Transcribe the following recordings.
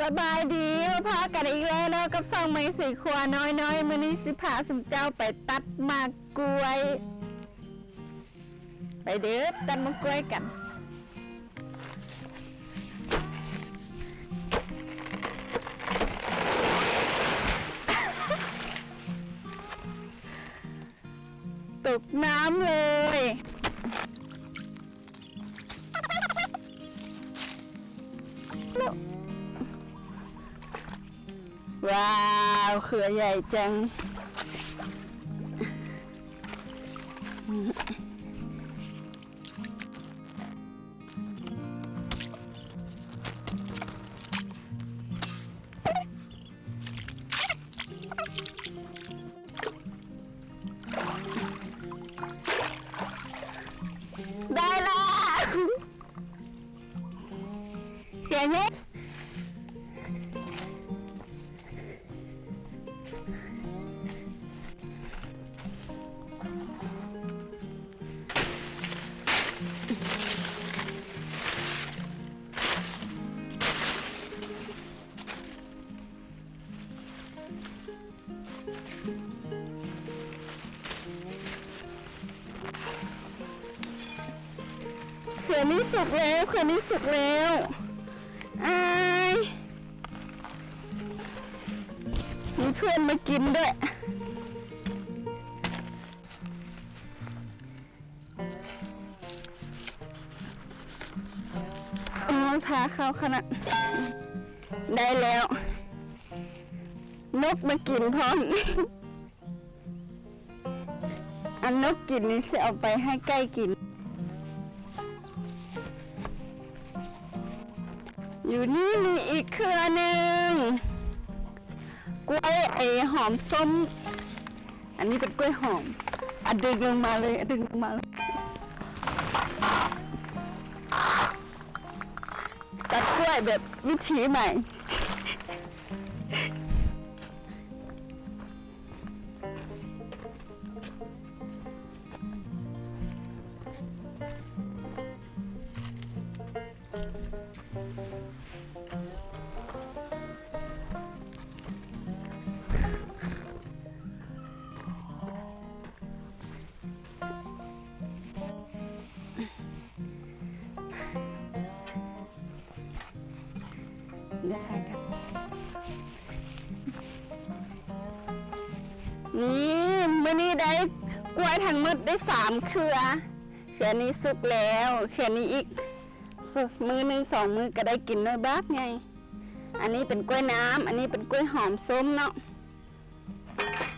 สบายดีมาพากันอีกแล้วเนาะกับซองไม้สีขวาน้อยน้อยๆมือนี้สิพาสมเจ้าไปตัดมากกล้วย ไปเด้อตัดมากล้วยกันตกน้ำเลย ว้าวเขือใหญ่จัง ได้แล้วเสียงนี้ ขื่อนนี้สุกแล้วเขื่อนนี้สุกแล้วอายมีเพื่อนมากินด้วยพาเข้าขนาดได้แล้ว นกมากินพร้อมอันนกกินนี่จะเอาไปให้ใกล้กิน อยู่นี่มีอีกเครือหนึ่งกล้วยไอหอมส้ม อันนี้เป็นกล้วยหอมอัดดึงลงมาเลยอัดึงลงมาเลยตัดกล้วยแบบวิถีใหม่ เดี๋ยวถ่ายกัน นี่มื่อนี้ได้กล้วยทั้งหมดได้สามเครือ เครือนี้สุกแล้ว เครือนี้อีกสุกมือหนึ่งสองมือก็ได้กินด้วยบ้างไง อันนี้เป็นกล้วยน้ำอันนี้เป็นกล้วยหอมส้มเนาะ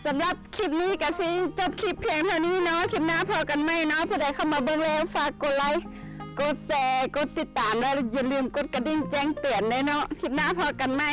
สำหรับคลิปนี้ก็สิจบคลิปเพียงเท่านี้เนาะ คลิปหน้าพอกันไหมเนาะผู้ใดเข้ามาเบิ่งแล้วฝากกดไลค์ กดแชร์กดติดตามแล้วอย่าลืมกดกระดิ่งแจ้งเตือนเลยเนาะคลิปหน้าพอกันไหม